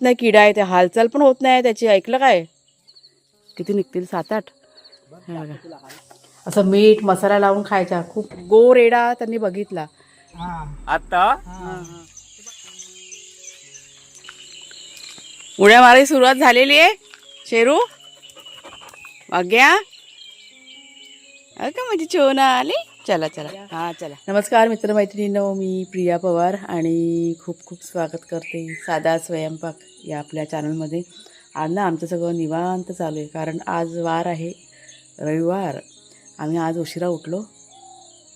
नाही किडा आहे ते हालचाल पण होत नाही त्याची ऐकलं काय? किती निघतील? सात आठ. असं मीठ मसाला लावून खायचा खूप गोड रेडा त्यांनी बघितला. आता? उड्या मारायची सुरुवात झालेली आहे. शेरू? वाग्या का माझी चोना आली. चला चला. हा चला. नमस्कार मित्रमैत्रिणींनो मी प्रिया पवार आणि खूप खूप स्वागत करते साधा स्वयंपाक या आपल्या चॅनलमध्ये आज ना आमचं सगळं निवांत चालू आहे कारण आज वार आहे रविवार. आम्ही आज उशिरा उठलो.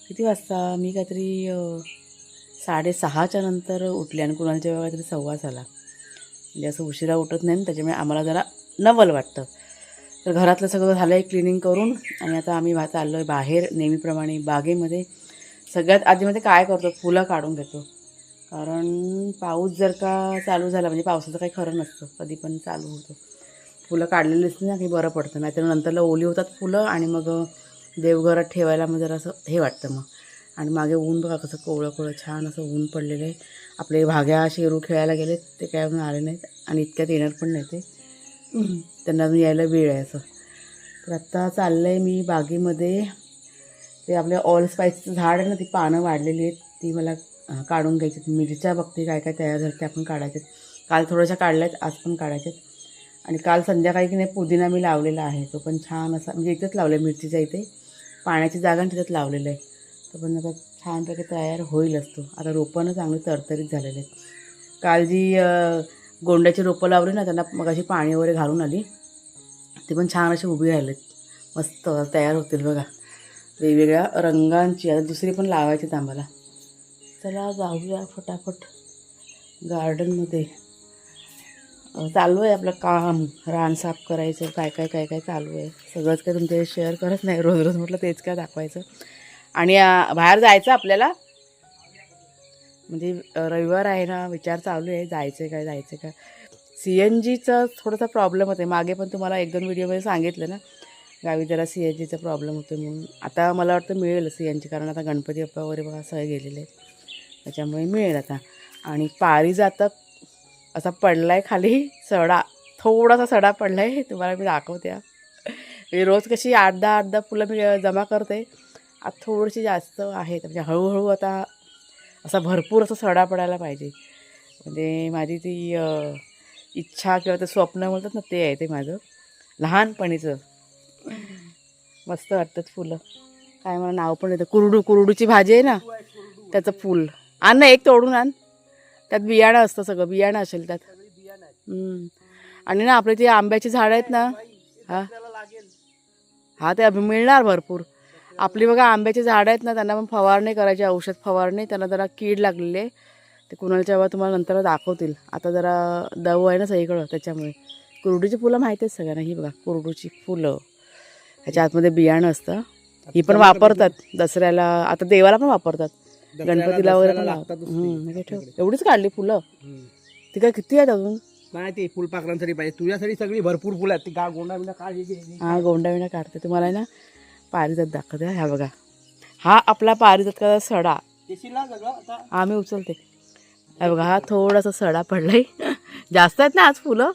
किती वाजता? मी काहीतरी साडेसहाच्या नंतर उठले आणि कुणालच्या वेळा काहीतरी सव्वा झाला. म्हणजे असं उशिरा उठत नाही ना त्याच्यामुळे आम्हाला जरा नवल वाटतं. तर घरातलं सगळं झालं आहे क्लिनिंग करून आणि आता आम्ही बा चाललो आहे बाहेर नेहमीप्रमाणे बागेमध्ये. सगळ्यात आधीमध्ये काय करतो? फुलं काढून घेतो. कारण पाऊस जर का चालू झाला म्हणजे पावसाचं काही खरं नसतं. कधी पण चालू होतं. फुलं काढलेली असते ना की बरं पडतं. नाहीतर नंतरला ओली होतात फुलं आणि मग देवघरात ठेवायला मग जरा असं हे वाटतं मग. आणि मागे ऊन बघा कसं कोवळं कोवळं छान असं ऊन पडलेलं आहे. आपले भाग्या शेरू खेळायला गेलेत ते काय आले नाहीत. आणि इतक्यात येणार पण नाही ते. त्यांना अजून यायला वेळ आहे असं. तर आत्ता चाललं आहे मी बागेमध्ये. ते आपल्या ऑल स्पायसचं झाड आहे ना ती पानं वाढलेली आहेत. ती मला काढून घ्यायची मिरच्या बघते काय काय तयार झाल्या त्या पण काढायच्यात काल थोड्याशा काढल्या आहेत आज पण काढायच्यात आणि काल संध्याकाळी की नाही पुदिना मी लावलेला आहे. तो पण छान असा म्हणजे इथेच लावलं आहे मिरचीच्या इथे. पाण्याची जागा आणि तिथेच लावलेलं आहे. तो पण आता छानपैकी तयार होईल असतो आता रोपणं चांगली तरतरीत झालेले आहेत. काल जी गोंड्याची रोपं लावली ना त्यांना मग अशी पाणी वगैरे घालून आली. ती पण छान अशी उभी राहिलेत. मस्त तयार होतील बघा. वेगवेगळ्या रंगांची आता दुसरी पण लावायची आम्हाला. चला जाऊया फटाफट गार्डनमध्ये चालू आहे आपलं काम. रान साफ करायचं काय काय काय काय चालू आहे. सगळंच काय तुमच्या शेअर करत नाही. रोज रोज म्हटलं तेच काय दाखवायचं. आणि बाहेर जायचं आपल्याला. म्हणजे रविवार आहे ना विचार चालू आहे जायचं काय जायचं का सी एन जीचा थोडासा प्रॉब्लेम होते. मागे पण तुम्हाला एक दोन व्हिडिओमध्ये सांगितलं ना गावी जरा सी एन जीचा प्रॉब्लेम होतो म्हणून. आता मला वाटतं मिळेल सी एन जी कारण आता गणपती बाप्पा वगैरे बघा सगळे गेलेले आहेत. त्याच्यामुळे मिळेल आता. आणि पारिजातक असा पडला आहे खाली सडा. थोडासा सडा पडला आहे तुम्हाला मी दाखवते मी रोज कशी आठ दहा आठ दहा फुलं मी जमा करते. आता थोडीशी जास्त आहेत म्हणजे हळूहळू आता असा भरपूर असा सडा पडायला पाहिजे. म्हणजे माझी ती इच्छा किंवा ते स्वप्न बोलतात ना ते आहे ते माझं. लहानपणीचं. मस्त वाटतात फुलं. काय मला नाव पण येतं. कुरडू कुरडूची भाजी आहे ना त्याचं फूल. आण ना एक तोडून आण. त्यात बियाणं असतं सगळं. बियाणं असेल त्यात. आणि ना आपले जे आंब्याची झाडं आहेत ना हा. हा ते मिळणार भरपूर. आपली बघा आंब्याची झाडं आहेत ना त्यांना पण फवारणी करायची औषध फवारणी. त्यांना जरा कीड लागलेली आहे. ते कुणालच्या वेळा तुम्हाला नंतर दाखवतील. आता जरा दव आहे ना सगळीकडं त्याच्यामुळे. कुरडूची फुलं माहिती आहेत सगळ्यांना ही बघा कुरडूची फुलं. ह्याच्या आतमध्ये बियाणं असतं. ही पण वापरतात. दसऱ्याला आता देवाला पण वापरतात. गणपतीला वगैरे पण लावतात. ठेव. एवढीच काढली फुलं? ती काय किती आहेत अजून? नाही ते फुलपाखरांसाठी पाहिजे. तुझ्यासाठी सगळी भरपूर फुलं आहेत. ती गा गोंडा बिंडा काढ हे गोंडा विणा काढते. तुम्हाला ना पारिजात दाखवते हा बघा. हा आपला पारिजात का सडा हा मी उचलते. हा बघा हा थोडासा सडा पडलाय. जास्त आहेत ना आज फुलं.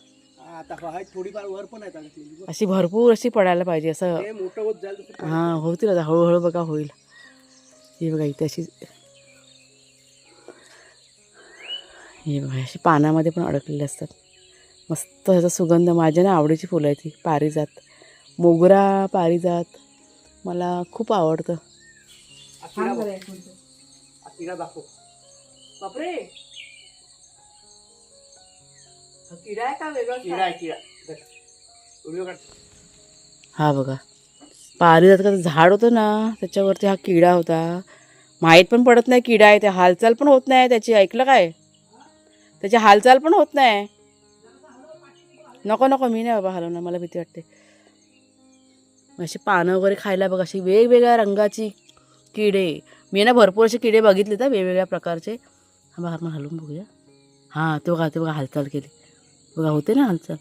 अशी भरपूर अशी पडायला पाहिजे असं. हा होतील आता हळूहळू बघा होईल. ही बघा इथे अशी ही बघा अशी पानामध्ये पण अडकलेली असतात. मस्त ह्याचा सुगंध. माझ्या ना आवडीची फुलं आहे ती पारिजात. मोगरा पारिजात. मला खूप आवडतं. हा. हा बापरे! किडा आहे का वेगळा किडा आहे किडा. देख. व्हिडिओ काढ. हा बघा. पारिजातकाचं झाड होतं ना त्याच्यावरती हा किडा होता. माहीत पण पडत नाही किडा आहे ते हालचाल पण होत नाही त्याची. ऐकलं काय? त्याची हालचाल पण होत नाही. नको नको मी नाही बाबा हलवणार. मला भीती वाटते. अशी पानं वगैरे खायला बघ अशी वेगवेगळ्या रंगाची किडे. मी ना भरपूर असे किडे बघितले तर वेगवेगळ्या प्रकारचे. हा बघा आपण हलवून बघूया. हां तो बघा ते बघा हालचाल केली. बघा होते ना हालचाल?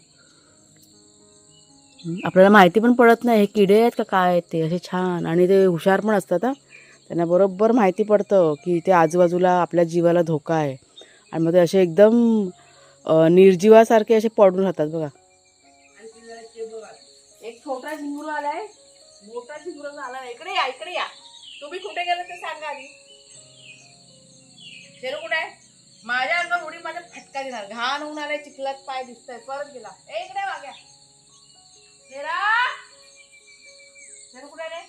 आपल्याला माहिती पण पडत नाही हे किडे आहेत का काय आहेत ते? असे छान. आणि ते हुशार पण असतात हां. त्यांना बरोबर माहिती पडतं की ते आजूबाजूला आपल्या जीवाला धोका आहे. आणि मग ते असे एकदम निर्जीवासारखे असे पडून राहतात बघा. एक छोटा झिंगूर आलाय. मोठा झिंगूर आला इकडे या इकडे या. तुम्ही कुठे गेले ते सांगा आधी. शेरू कुठे आहे? माझ्या अंगावर उडी माझा फटका देणार. घाण होऊन आलाय चिखलात पाय दिसताय परत गेला. ए इकडे वाग्या शेरा! शेरू कुठे रे?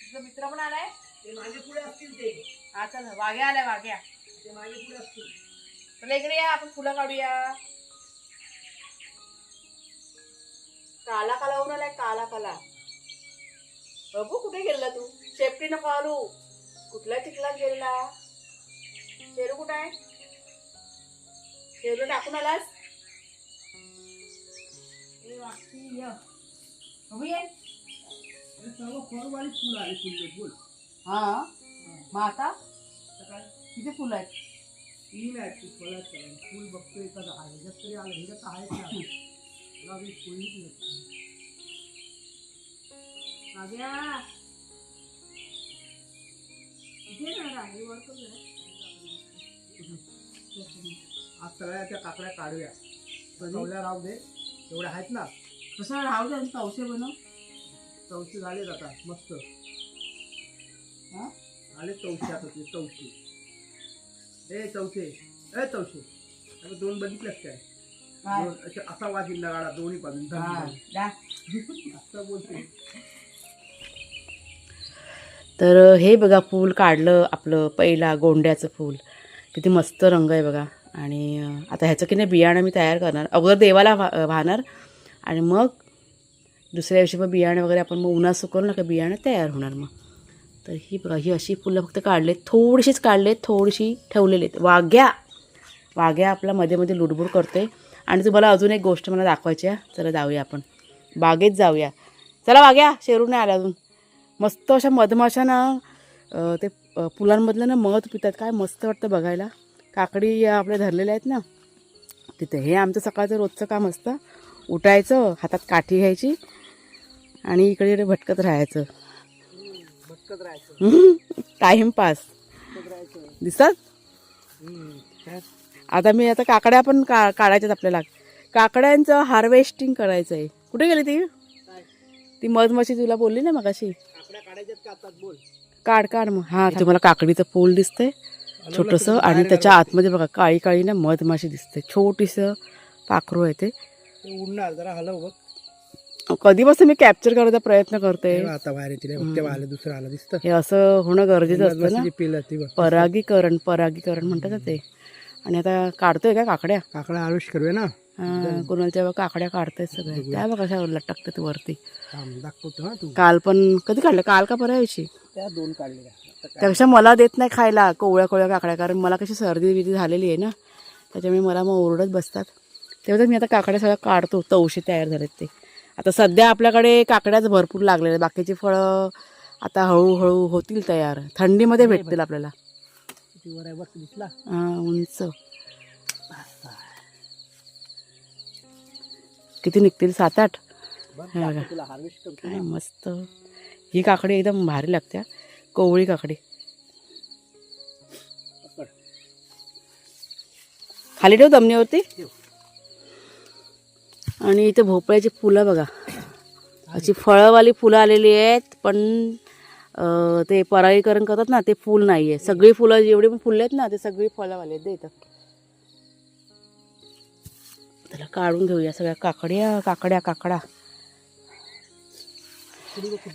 तुझा मित्र पण आलाय? ते माझे पुढे असतील ते. चल वाघ्या आलाय वाघ्या ते माझे पुढे असतील. चला इकडे या. आपण फुलं काढूया. काला काला होऊन आलाय काला काला बघू कुठे गेला तू? सेफ्टी नको आलू कुठल्या चिखलात गेला शेरू कुठं आहे? शेरू टाकून आलास? हा? मग आता? काय? किती फुलं आहेत? तीन आहेत. फुल बघतोय का दहा ह्याच्यात तरी आलं ह्याच्यात आहेच ना. वाघ्या इथे ना वर कर. आज सगळ्या त्या काकड्या काढूया. कवल्या राहू दे. एवढ्या आहेत ना. कसं राहू दे तवसे बनव. चौशी झालेत आता मस्त. हा? आले चौशी आता ते चौशी ए चौथे ए चौशे आता दोन बघितल्यास काय? काय? दोन असे गाडा दोन्ही बाजून हा, जा. असं बोलते. तर हे बघा फूल काढलं आपलं पहिला गोंड्याचं फूल. किती मस्त रंग आहे बघा. आणि अं, आता ह्याचं की नाही बियाणं मी तयार करणार. अगोदर देवाला वा वाहणार. आणि मग दुसऱ्या दिवशी मग बियाणं वगैरे आपण मग उन्हात सुकवलं ना का बियाणं तयार होणार मग. तर ही बघा ही अशी फुलं फक्त काढलेत. थोडीशीच काढलेत थोडीशी ठेवलेली आहेत वाघ्या. वाघ्या आपला मध्ये मध्ये लुडबुड करते आणि तुम्हाला अजून एक गोष्ट मला दाखवायची आहे. चला जाऊया आपण. बागेत जाऊया. चला वाघ्या शेरू नाही आला अजून. मस्त अशा मधमाशा ना अं, ते फुलांमधलं ना मध पितात. काय मस्त वाटतं बघायला. काकडी या आपल्या धरलेल्या आहेत ना. तिथे. हे आमचं सकाळचं रोजचं काम असतं. उठायचं हातात काठी घ्यायची आणि इकडे इकडे भटकत राहायचं. भटकत राहायचं. टाईमपास भटकत आता मी आता काकड्या पण का काढायच्यात आपल्याला. काकड्यांचं हार्वेस्टिंग करायचं आहे कुठे गेली ती? ती मधमाशी तुला बोलली ना मगाशी? काढ काढ मग. हा तुम्हाला काकडीचं फूल दिसतंय. छोटंसं आणि त्याच्या आतमध्ये बघा काळी काळी ना मधमाशी दिसते छोटीसं पाखरू आहे ते. उडणार जरा हलव बघ. कधीपासून मी कॅप्चर करायचा प्रयत्न करते. हे आता बाहेर येते दुसरं आलं दिसतं. हे असं होणं गरजेचं असतं ना. पिलं परागीकरण परागीकरण म्हणतात ते. आणि आता काढतोय का काकड्या? काकडा आरुष करूया ना. हा, कुणालच्या बघा काकड्या काढतायत सगळ्या त्या बघा कशा लटकतात वरती. थांब दाखवतो हा तू. काल पण कधी काढलं? काल का परवा दिवशी त्या दोन काढलेल्या? त्यापेक्षा मला देत नाही खायला कोवळ्या कोवळ्या काकड्या कारण मला कशी सर्दी बिर्दी झालेली आहे ना. त्याच्यामुळे मला मग ओरडत बसतात. तेव्हा तर मी आता काकड्या सगळ्या काढतो तवशी तयार झालेत ते. आता सध्या आपल्याकडे काकड्याच भरपूर लागलेल्या आहेत. बाकीची फळं आता हळूहळू होतील तयार. थंडीमध्ये भेटतील. आपल्याला. किती वर आहे? दिसला? हा, उंच. किती निघतील? सात आठ तुला हार्वेस्ट करतो मस्त. ही काकडी एकदम भारी लागते कोवळी काकडी. पकड. खाली ठेव ठेव. आणि इथे भोपळ्याची फुलं बघा. अशी फळंवाली फुलं आलेली आहेत पण ते परागीकरण करतात ना ते फुल नाही आहे सगळी फुलं जेवढी पण फुलं आहेत ना ते सगळी फळंवाली आहेत दे इथं त्याला काढून घेऊया सगळ्या काकड्या काकड्या काकड्या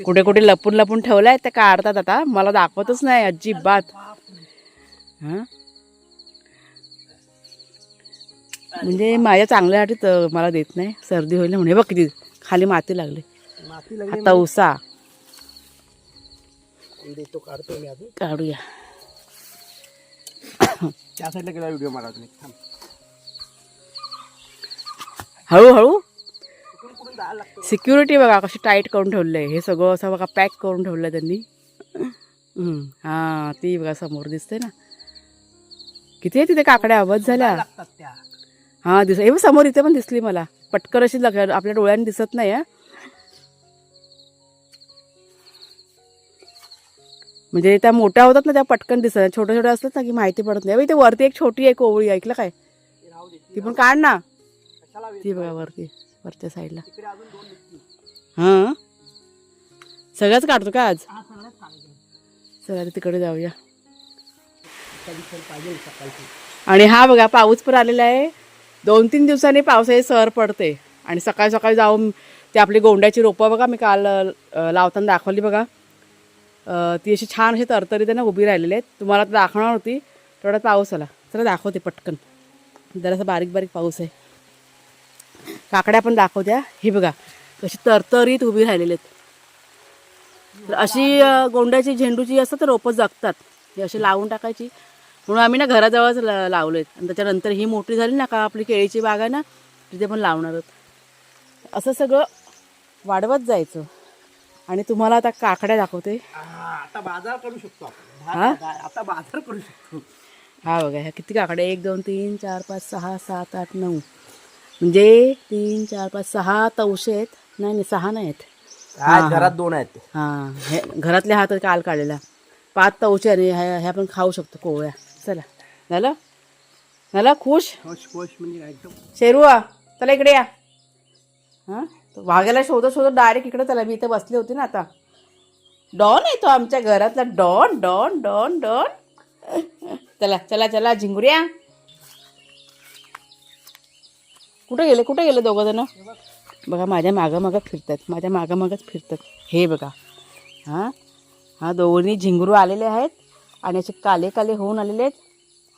कुठे कुठे लपून लपून ठेवलाय ते काढतात आता. मला दाखवतच नाही अजिबात. हा? म्हणजे माझ्या चांगल्यासाठी मला देत नाही. सर्दी होईल म्हणे बघ किती खाली माती लागली. माती लागली आता उसा. देतो काढतो मी अजून. काढूया. त्या साईडला गेला व्हिडिओ मारा तुम्ही थांब. हळूहळू? सिक्युरिटी बघा कशी टाईट करून ठेवलं आहे हे सगळं असं बघा पॅक करून ठेवलं त्यांनी. हम्म, हा ती बघा समोर दिसते ना. किती आहे तिथे काकड्या? आवाज झाल्या हा दिस हे समोर इथे पण दिसली मला. पटकन अशी लग आपल्या डोळ्यांनी दिसत नाही हा. म्हणजे त्या मोठ्या होतात ना त्या पटकन दिसत छोट्या छोट्या असतात ना की माहिती पडत नाही. ते वरती एक छोटी आहे कोवळी ऐकलं काय? ते पण काढ ना? ती बघा वरती वरच्या साईडला. हां? सगळंच काढतो का आज? चला तिकडे जाऊया. आणि हा बघा पाऊस पण आलेला आहे. दोन तीन दिवसांनी पावसाची सर पडते. आणि सकाळी सकाळी जाऊन ते आपली गोंड्याची रोपं बघा मी काल लावताना दाखवली बघा. ती अशी छान अशी तरतरी ना उभी राहिलेली आहेत. तुम्हाला तर दाखवणार होती थोडा पाऊस आला. चला दाखवते पटकन. जरासा बारीक बारीक पाऊस आहे. काकड्या पण दाखवत्या. हे बघा कशी तरतरीत उभी राहिलेली आहेत. तर अशी गोंड्याची झेंडूची असतात तर रोपं जगतात. ही अशी लावून टाकायची. म्हणून आम्ही ना घराजवळच ला लावले आणि त्याच्यानंतर ही मोठी झाली ना का आपली केळीची बाग आहे ना तिथे पण लावणार आहोत. असं सगळं वाढवत जायचं. आणि तुम्हाला आता काकड्या दाखवते. हा, आता बाजार करू शकतो हा? आता बाजार करू शकतो. हा बघा ह्या किती काकड्या एक दोन तीन चार पाच सहा सात आठ नऊ. म्हणजे तीन चार पाच सहा तवशे आहेत. नाही नाही सहा नाही आहेत. घरात दोन आहेत. हां हे घरातल्या हातात काल काढलेला. पाच तवचे आणि ह्या ह्या पण खाऊ शकतो कोवळ्या. चला. झालं? झालं? खुश? खुश खुश म्हणजे शेरुआ चला इकडे या. हां? वाघ्याला शोधत शोधत डायरेक्ट इकडे चला मी इथे बसली होती ना आता. डॉन येतो आमच्या घरातला. Don don don don. चला चला चला झिंगुऱ्या कुठे गेले कुठे गेले दोघं जण? बघा माझ्या मागं फिरतात. माझ्या मागं फिरतात. हे बघा. हां? हां दोन्ही झिंगरू आलेले आहेत आणि असे काले काले होऊन आलेले आहेत.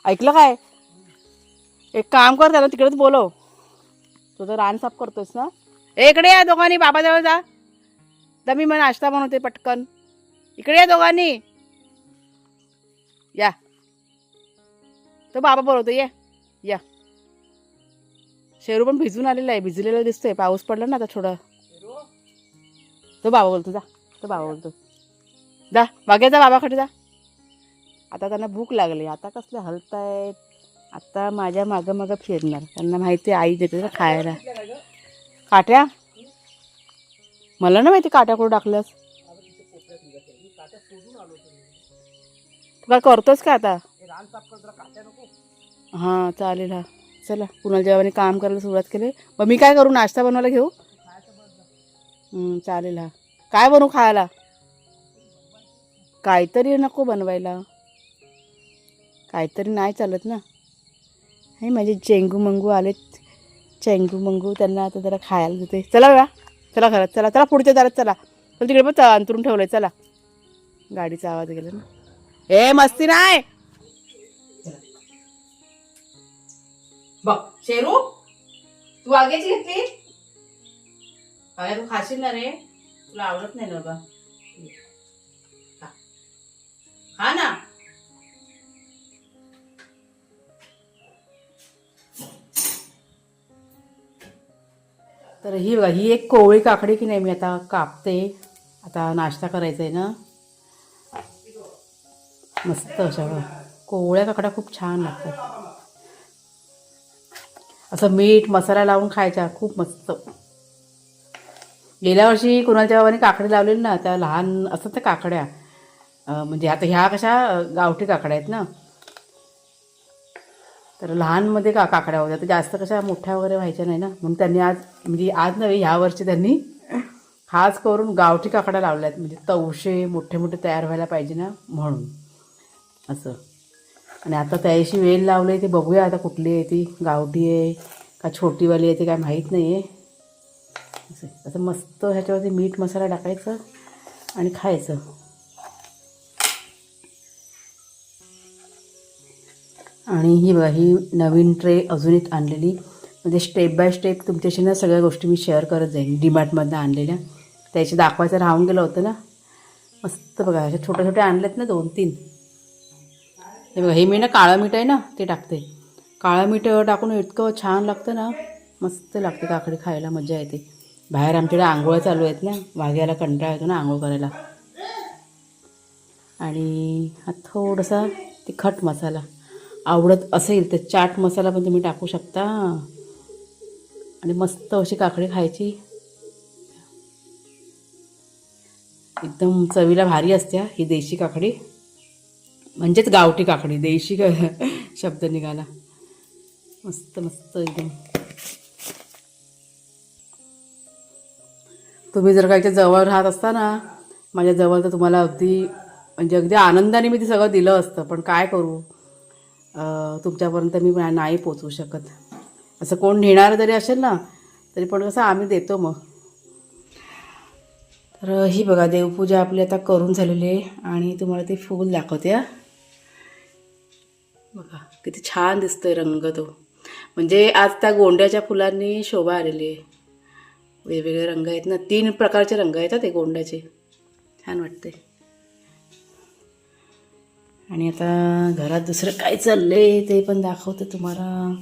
ऐकलं काय? एक काम कर त्याला तिकडेच बोलव. तुझं रान साफ करतोयस ना? इकडे या दोघांनी बाबाजवळ जा. तर मी मला नाश्ता बनवते पटकन. इकडे या दोघांनी. या. तो बाबा बोलवतो ये या. शेरू पण भिजून आलेला आहे भिजलेला दिसतोय. पाऊस पडला ना आता थोडं. तो बाबा बोलतो जा. तो बाबा बोलतो जा मागे जा बाबाकडे जा. आता त्यांना भूक लागली. आता कसले हलतायत. आता माझ्या मागं मागं फिरणार. त्यांना माहिती आहे आई देते खायला. काट्या? मला ना माहिती काट्या कुठं टाकल्यास. तू काय करतोस का आता? हां चालेल हा. चला कुणाल जेव्हा काम करायला सुरुवात केली. मग मी काय करू नाश्ता बनवायला घेऊ? चालेल हा. काय बनवू खायला? काहीतरी नको बनवायला. काहीतरी नाही चालत ना. हे माझे चेंगू मंगू आलेत. चेंगू मंगू त्यांना आता जरा खायला देते. चला बघा चला घरात चला चला पुढच्या दारात चला. चल तिकडे पण च- अंतरून ठेवलंय चला. गाडीचा आवाज गेला ना. ए मस्ती नाही. बघ शेरू तू वाग्याची घेतली? अरे तू खाशील ना रे. तुला आवडत नाही ना बा खा. खा ना. तर ही बघा ही एक कोवळी काकडी की नाही मी आता कापते. आता नाश्ता करायचा आहे ना. मस्त अशा कोवळ्या काकड्या खूप छान लागतात. असं मीठ मसाला लावून खायच्या खूप मस्त. गेल्या वर्षी कुणाच्या बाबाने काकडी लावलेली ना त्या लहान असतात त्या काकड्या. म्हणजे आता ह्या कशा गावठी काकड्या आहेत ना. तर लहानमध्ये का काकड्या होत्या? तर जास्त कशा मोठ्या वगैरे व्हायच्या नाही ना? म्हणून त्यांनी आज म्हणजे आज नव्हे ह्या वर्षी त्यांनी खास करून गावठी काकड्या लावल्या आहेत म्हणजे तवशे मोठे मोठे तयार व्हायला पाहिजे ना म्हणून. असं. आणि आता त्याशी वेल लावले ते बघूया आता कुठली आहे ती गावठी आहे का छोटीवाली आहे ते काय माहीत नाही आहे असं. असं मस्त ह्याच्यावरती मीठ मसाला टाकायचं आणि खायचं. आणि ही बघा ही नवीन ट्रे अजून एक आणलेली. म्हणजे स्टेप बाय स्टेप तुमच्याशी ना सगळ्या गोष्टी मी शेअर करत जाईन. डीमार्टमधनं आणलेल्या. त्याचे दाखवायचं राहून गेलं होतं ना. मस्त बघा अशा छोट्या छोट्या आणल्यात ना दोन तीन. हे बघा हे मी ना काळं मीठ आहे ना ते टाकते. काळं मीठ टाकून इतकं छान लागतं ना. मस्त लागते काकडी खायला मजा येते. बाहेर आमच्याकडे आंघोळ्या चालू आहेत ना. वाघ्याला कंटाळा येतो ना आंघोळ करायला. आणि हा थोडासा तिखट मसाला. आवडत असेल तर चाट मसाला पण तुम्ही टाकू शकता. आणि मस्त अशी काकडी खायची. एकदम चवीला भारी असते ही देशी काकडी. म्हणजेच गावठी काकडी देशी का शब्द निघाला. मस्त मस्त एकदम. तुम्ही जर का जवळ राहत असता ना माझ्या जवळ तर तुम्हाला अगदी म्हणजे अगदी आनंदाने मी ते सगळं दिलं असतं पण काय करू? तुमच्यापर्यंत मी नाही पोचवू शकत. असं कोण नेणार जरी असेल ना तरी पण कसं आम्ही देतो मग. तर ही बघा देवपूजा आपली आता करून झालेली आहे आणि तुम्हाला ते फूल दाखवते हा. बघा किती छान दिसतोय रंग तो. म्हणजे आज त्या गोंड्याच्या फुलांनी शोभा आलेली आहे. वेगवेगळे रंग आहेत ना तीन प्रकारचे रंग आहेत ते गोंड्याचे. छान वाटते आणि आता घरात दुसरं काय चाललंय ते पण दाखवते तुम्हाला.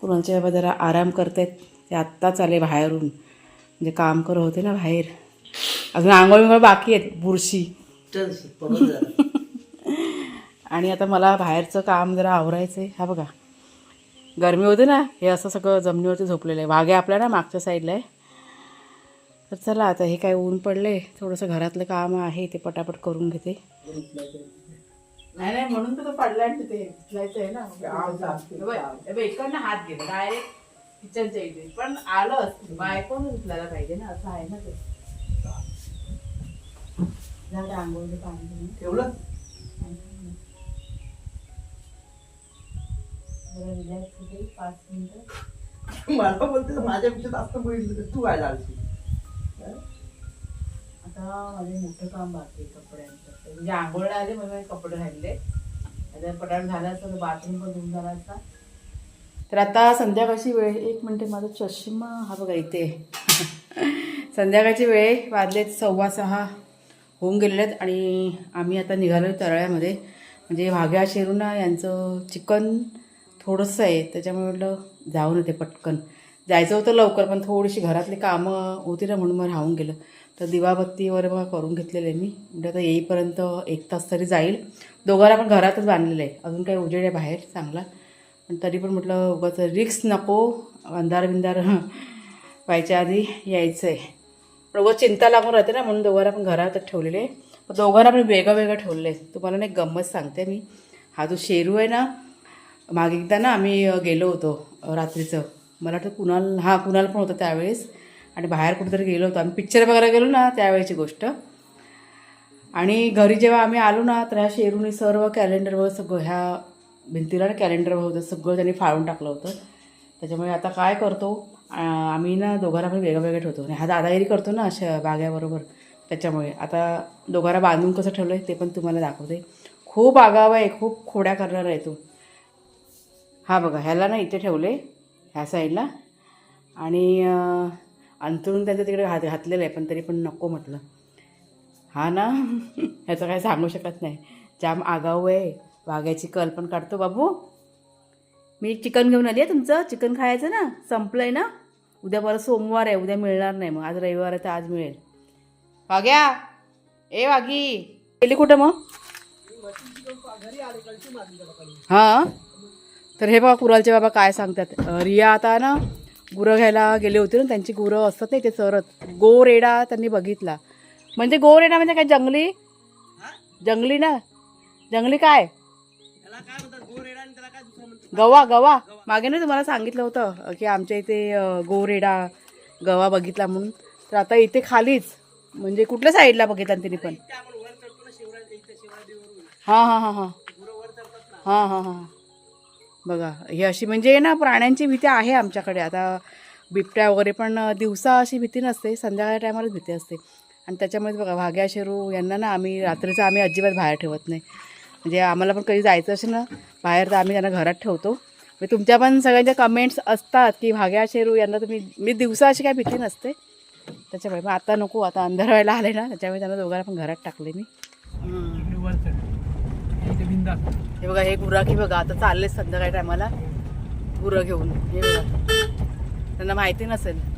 कुणाच्या बाबा जरा आराम करतायत. ते आत्ताच आले बाहेरून. म्हणजे काम करत होते ना बाहेर. अजून आंघोळ बिंघोळ बाकी आहेत बुरशी. आणि आता मला बाहेरचं काम जरा आवरायचं आहे हा बघा. गरमी होते ना हे असं सगळं जमिनीवरती झोपलेलं आहे. वाघे आपल्या ना मागच्या साईडला आहे. तर चला आता हे काय ऊन पडले थोडंसं घरातलं काम आहे ते पटापट करून घेते. नाही नाही म्हणून तर तो पडला तिथे. उचलायचं आहे ना. इकडनं हात गेला डायरेक्ट किचनच्या इथे. पण आलं बायकोन उचलायला पाहिजे ना असं आहे ना ते. आंघोळीचं पाणी. ठेवलं? पाच मिनिटं. मला बोलते माझ्यापेक्षा जास्त तर तू काय लागशील आता माझे मोठं काम बाकी आहे कपड्यांचं. म्हणजे आंघोळला आले म्हणजे कपडे राहिले आता पटाट झालं असतं तर बाथरूम पण धुवून झाला असता. तर आता संध्याकाळची वेळ एक मिनटे माझा चष्मा. हा बघा इथे. संध्याकाळची वेळ वाजलेत सव्वा सहा. होऊन गेलेले आहेत आणि आम्ही आता निघालो तळ्यामध्ये. म्हणजे भाग्या शेरुना यांचं चिकन थोडंसं आहे. त्याच्यामुळे म्हटलं जाऊन येते पटकन. जायचं होतं लवकर पण थोडीशी घरातली कामं होती ना म्हणून मग राहून गेलं. तर दिवाबत्ती वगैरे मग करून घेतलेले मी. म्हणजे आता येईपर्यंत एक तास तरी जाईल. दोघांना पण घरातच बांधलेलं आहे. अजून काही उजेड आहे बाहेर चांगला. पण तरी पण म्हटलं उगाच रिक्स नको. अंधार बिंदार व्हायच्या आधी यायचं आहे पण उगाच चिंता लागून राहते ना म्हणून दोघांना पण घरातच ठेवलेले आहे. पण दोघांना पण वेगळं वेगळं ठेवलं आहे. तुम्हाला ना एक गंमत सांगते मी. हा जो शेरू आहे ना मागे एकदा ना आम्ही गेलो होतो रात्रीचं. मला वाटतं कुणाल हा कुणाल पण होतं त्यावेळेस. आणि बाहेर कुठेतरी गेलो होतो. आम्ही पिक्चर बघायला गेलो ना त्यावेळेची गोष्ट. आणि घरी जेव्हा आम्ही आलो ना तर ह्या शेरूने सर्व कॅलेंडर सगळं ह्या भिंतीला ना कॅलेंडर होतं सगळं त्यांनी फाळून टाकलं होतं. त्याच्यामुळे आता काय करतो आम्ही ना दोघांना पण वेगळं वेगळं ठेवतो. आणि हा दादागिरी करतो ना अशा बाग्याबरोबर. त्याच्यामुळे आता दोघांना बांधून कसं ठेवलं आहे ते पण तुम्हाला दाखवते. खूप आगाव आहे खूप खोड्या करणार आहे तो. हा बघा ह्याला ना इथे ठेवले ह्या साईडला आणि अंथरून त्यांचं तिकडे घात घातलेलं आहे पण तरी पण नको म्हटलं. हा ना? ह्याचं काय सांगू शकत नाही. जाम आगाऊ आहे. वाघ्याची कल पण काढतो बाबू. मी चिकन घेऊन आली आहे तुमचं. चिकन खायचं ना? संपलं आहे ना? उद्या परत सोमवार आहे. उद्या मिळणार नाही मग. आज रविवार आहे तर आज मिळेल. वाघ्या! ए वाघी! गेली कुठं मग? हां? तर हे बघा कुरालचे बाबा काय सांगतात. रिया आता ना गुरं घ्यायला गेले होते ना त्यांची गुरं असत नाही ते चरत. गोरेडा त्यांनी बघितला. म्हणजे गोरेडा म्हणजे काय जंगली? जंगली ना? जंगली काय? गवा गवा. मागे ना तुम्हाला सांगितलं होतं की आमच्या इथे गोरेडा गवा बघितला म्हणून. तर आता इथे खालीच म्हणजे कुठल्या साईडला बघितला तिने पण? हां हां हां हां. हां हां हां. बघा ही अशी म्हणजे ना प्राण्यांची भीती आहे आमच्याकडे. आता बिबट्या वगैरे पण दिवसा अशी भीती नसते संध्याकाळच्या टायमालाच भीती असते. आणि त्याच्यामुळे बघा भाग्या शेरू यांना ना आम्ही रात्रीचं आम्ही अजिबात बाहेर ठेवत नाही. म्हणजे आम्हाला पण कधी जायचं असेल ना बाहेर तर आम्ही त्यांना घरात ठेवतो. म्हणजे तुमच्या पण सगळ्यांच्या कमेंट्स असतात की भाग्या शेरू यांना तुम्ही मी दिवसा अशी काय भीती नसते. त्याच्यामुळे मग आता नको आता अंधार व्हायला आले ना त्याच्यामुळे त्यांना दोघांना पण घरात टाकले मी इकडे वर चढ इथे बिंदा हे बघा हे गुराखी बघा आता चालले संध्याकाळी टायमाला. गुरं घेऊन. हे बघा. त्यांना माहिती नसेल.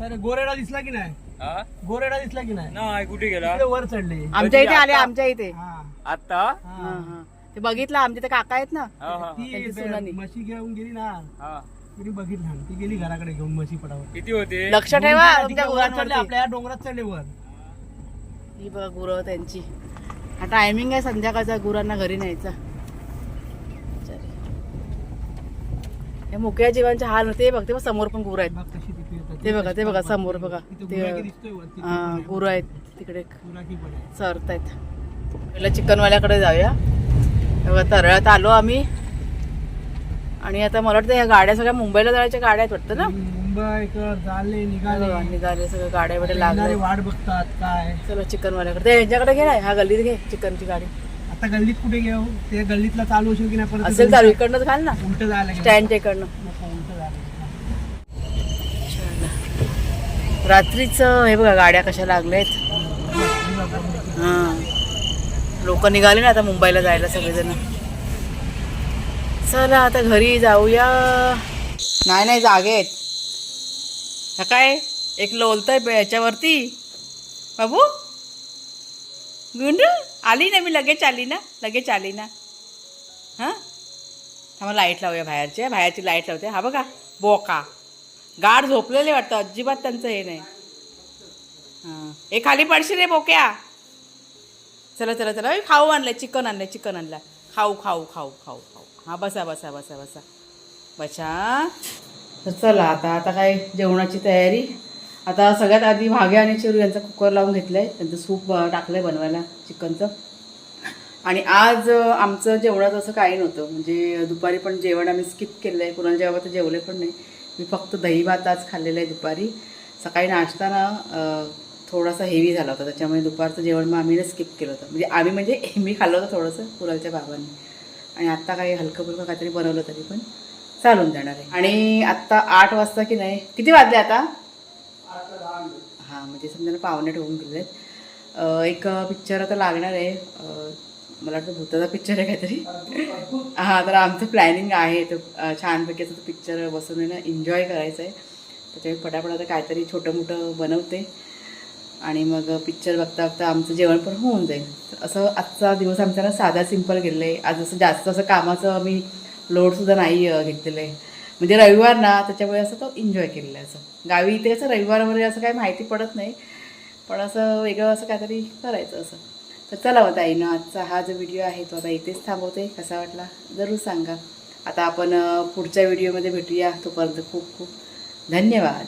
तर गोरेडा दिसला की नाही? हा? गोरेडा दिसला की नाही? नाही कुठे गेला? इकडे वर चढले. आमच्या इथे आले आमच्या इथे. हा. आता? हा, हा. ते बघितलं आमच्या इथे काका आहेत ना? हा, हा, ती त्यांची बे- सुनानी. म्हशी घेऊन गेली ना. हा. तिने बघितलं. ती गेली घराकडे घेऊन म्हशी पटावर. किती होते? लक्ष ठेवा तुमच्या गुरांवरती. आपल्या डोंगरात चढले वर. ही बघा गुरं त्यांची. हा टायमिंग आहे संध्याकाळचा गुरांना घरी न्यायचा. हे मुक्या जीवांचे हाल होते बघ ते समोर पण गुरं आहेत. ते बघा ते बघा समोर बघा ते. हा, गुरं आहेत तिकडे गुराखी पण आहे. चरतायत पहिलं चिकनवाल्याकडे जाऊया हे बघा तरळ्यात आलो आम्ही आणि आता मला वाटतं या गाड्या सगळ्या मुंबईला जायच्या गाड्या आहेत वाटतं ना मुंबईकर झाले हे निघाले सगळं गाड्या बिड्या लागले. वाट बघतात काय. चलो चिकनवाल्याकडे. ते यांच्याकडे घे ना ह्या गल्लीत घे चिकनची गाडी. आता गल्लीत कुठे घेऊ? ते गल्लीतला चालू असेल की नाही परत असेल चालू इकडनंच घाल ना. उलट जायला. स्टँडच्या इकडनं. उलटं जायला. रात्रीच हे बघा गाड्या कशा लागल्यात. हां. लोक निघाले ना आता मुंबईला जायला सगळेजण. चला आता घरी जाऊया. नाही नाही जागे हा काय? एक लोलतंय याच्यावरती. बाबू? गुंडू आली ना मी लगेच आली ना लगेच आली ना. हां? थांबा लाइट लावूया बाहेरच्या बाहेरची लाइट लावते. हा बघा बोका. गाढ झोपलेले वाटतं अजिबात त्यांचं हे नाही. हां. हे खाली पडशील रे बोक्या. चला चला चला. खाऊ आणलं चिकन आणलं चिकन आणलं खाऊ खाऊ खाऊ खाऊ खाऊ. हां बसा बसा बसा बसा. बसा. तर चला आता आता काय जेवणाची तयारी. आता सगळ्यात आधी भाग्या आणि चिरू यांचा कुकर लावून घेतलं आहे त्यांचं सूप टाकलं आहे बनवायला चिकनचं. आणि आज आमचं जेवणाचं असं काही नव्हतं. म्हणजे दुपारी पण जेवण आम्ही स्किप केलं आहे कुणाला जेव्हा तर जेवले पण नाही. मी फक्त दही भात आज खाल्लेलं आहे दुपारी. सकाळी नाश्ता ना थोडासा हेवी झाला होता. त्याच्यामुळे दुपारचं जेवण मग आम्ही स्किप केलं होतं. म्हणजे आम्ही म्हणजे मी खाल्लं होतं थोडंसं कुणालच्या बाबांनी. आणि आत्ता काही हलकं फुलकं काहीतरी बनवलं तरी पण. चालून जाणार आहे. आणि आत्ता आठ वाजता की नाही? किती वाजले आता? हां म्हणजे समजा पाहुणे ठेवून गेले आहेत एक पिक्चर आता लागणार आहे. मला वाटतं भूताचा पिक्चर आहे काहीतरी. हां तर आमचं प्लॅनिंग आहे. तर छानपैकी असं पिक्चर बसून आहे ना एन्जॉय करायचं आहे त्याच्यामुळे पटापट आता काहीतरी छोटं मोठं बनवते. आणि मग पिक्चर बघता बघता आमचं जेवण पण होऊन जाईल. असं आजचा दिवस आमचा ना साधा सिंपल गेलेला आहे. आज असं जास्त असं कामाचं आम्ही लोडसुद्धा नाही अं, घेतलेलं. आहे म्हणजे रविवार ना त्याच्यामुळे असं तो एन्जॉय केलेला आहे असं. गावी इथे कसं रविवार वगैरे असं काही माहिती पडत नाही. पण असं वेगळं असं काहीतरी करायचं असं. तर चला होता आईनं आजचा हा जो व्हिडिओ आहे तो आता इथेच थांबवते. कसा वाटला? जरूर सांगा. आता आपण पुढच्या व्हिडिओमध्ये भेटूया. तोपर्यंत खूप खूप धन्यवाद.